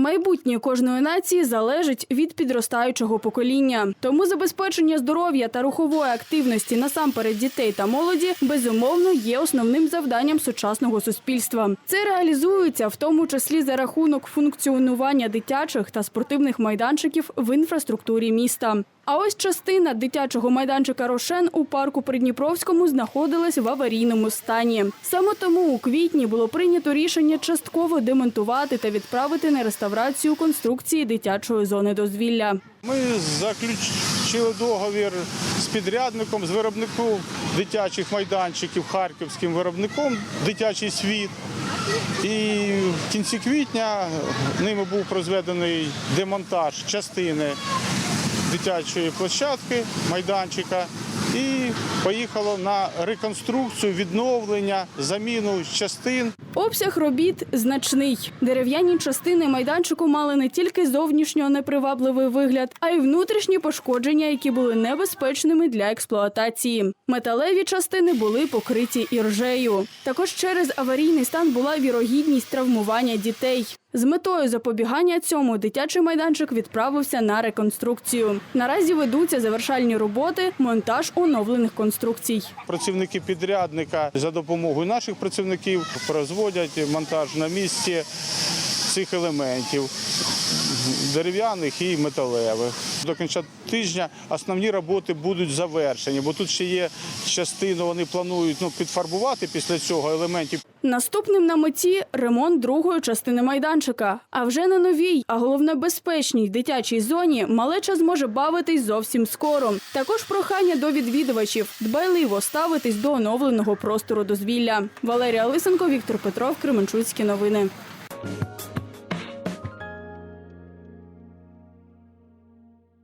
Майбутнє кожної нації залежить від підростаючого покоління. Тому забезпечення здоров'я та рухової активності насамперед дітей та молоді безумовно є основним завданням сучасного суспільства. Це реалізується в тому числі за рахунок функціонування дитячих та спортивних майданчиків в інфраструктурі міста. А ось частина дитячого майданчика Рошен у парку Придніпровському знаходилась в аварійному стані. Саме тому у квітні було прийнято рішення частково демонтувати та відправити на реставрацію конструкції дитячої зони дозвілля. Ми заключили договір з підрядником, з виробником дитячих майданчиків, харківським виробником Дитячий світ. І в кінці квітня ними був прозведений демонтаж частини дитячої площадки, майданчика. І поїхало на реконструкцію, відновлення, заміну частин. Обсяг робіт значний. Дерев'яні частини майданчику мали не тільки зовнішньо непривабливий вигляд, а й внутрішні пошкодження, які були небезпечними для експлуатації. Металеві частини були покриті іржею. Також через аварійний стан була вірогідність травмування дітей. З метою запобігання цьому дитячий майданчик відправився на реконструкцію. Наразі ведуться завершальні роботи, монтаж оновлених конструкцій. Працівники підрядника за допомогою наших працівників производять монтаж на місці цих елементів дерев'яних і металевих. До кінця тижня основні роботи будуть завершені, бо тут ще є частину, вони планують ну, підфарбувати після цього елементів. Наступним на меті ремонт другої частини майданчика. А вже на новій, а головне безпечній дитячій зоні малеча зможе бавитись зовсім скоро. Також прохання до відвідувачів дбайливо ставитись до оновленого простору дозвілля. Валерія Лисенко, Віктор Петров, Кременчуцькі новини.